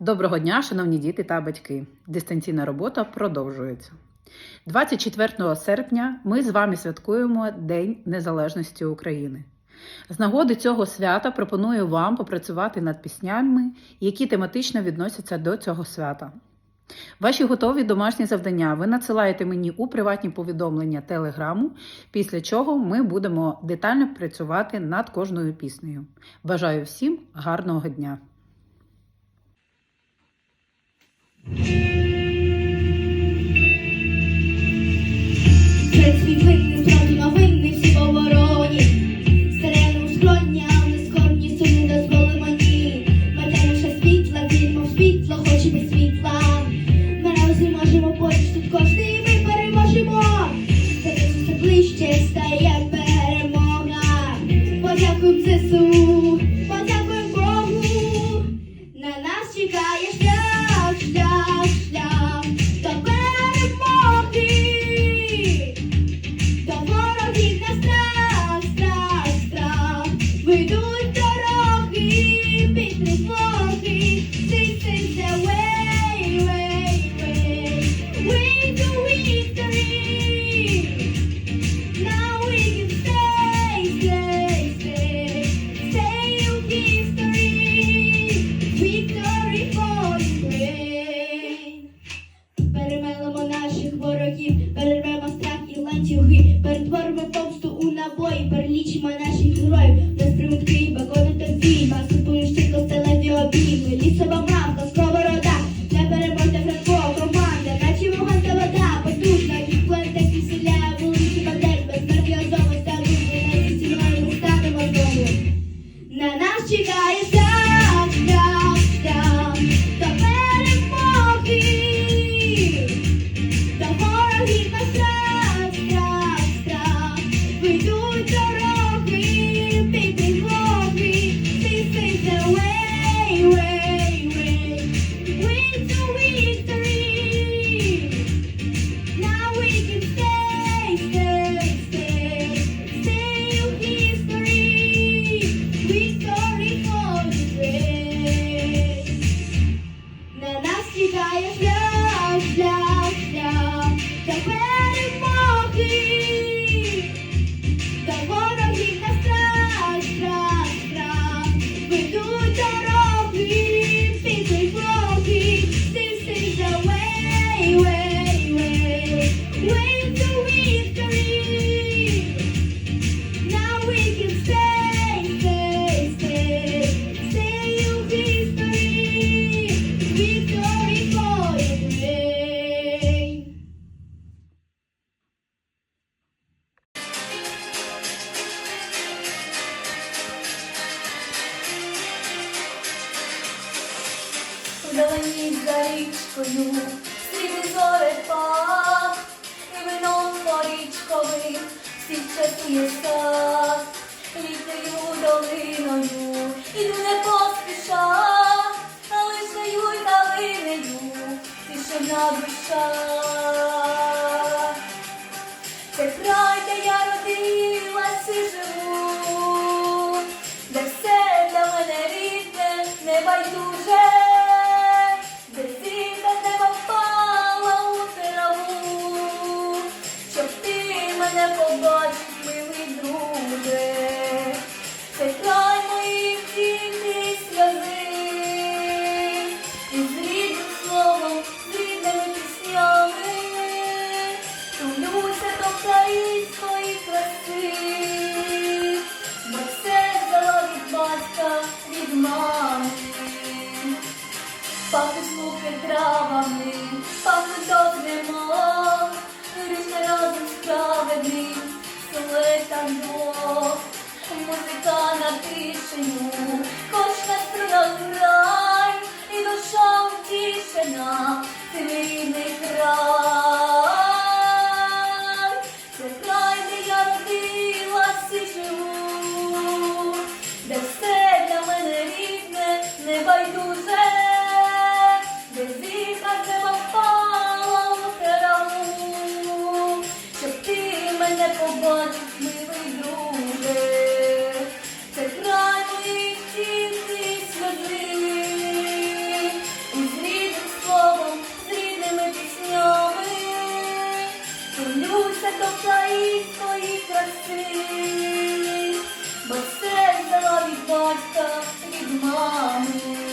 Доброго дня, шановні діти та батьки! Дистанційна робота продовжується. 24 серпня ми з вами святкуємо День Незалежності України. З нагоди цього свята пропоную вам попрацювати над піснями, які тематично відносяться до цього свята. Ваші готові домашні завдання ви надсилаєте мені у приватні повідомлення телеграму, після чого ми будемо детально працювати над кожною піснею. Бажаю всім гарного дня! Amen. чесні сад, літною долиною, іду не поспіша, а лише й далинею, тишина душа, це край, де я родилась і живу, де все для мене рідне, не байду. справами, пам'ятовнемо, рівня разом справедливий, слетано, музика на тишину, кожна струна грай, і душа утішена, твій не край. мене побачиш, милий друге, це край моїх тіни сльози, з рідним словом, з рідними піснями, Тулюся до краї твої краси, бо все взяла від батька від мами.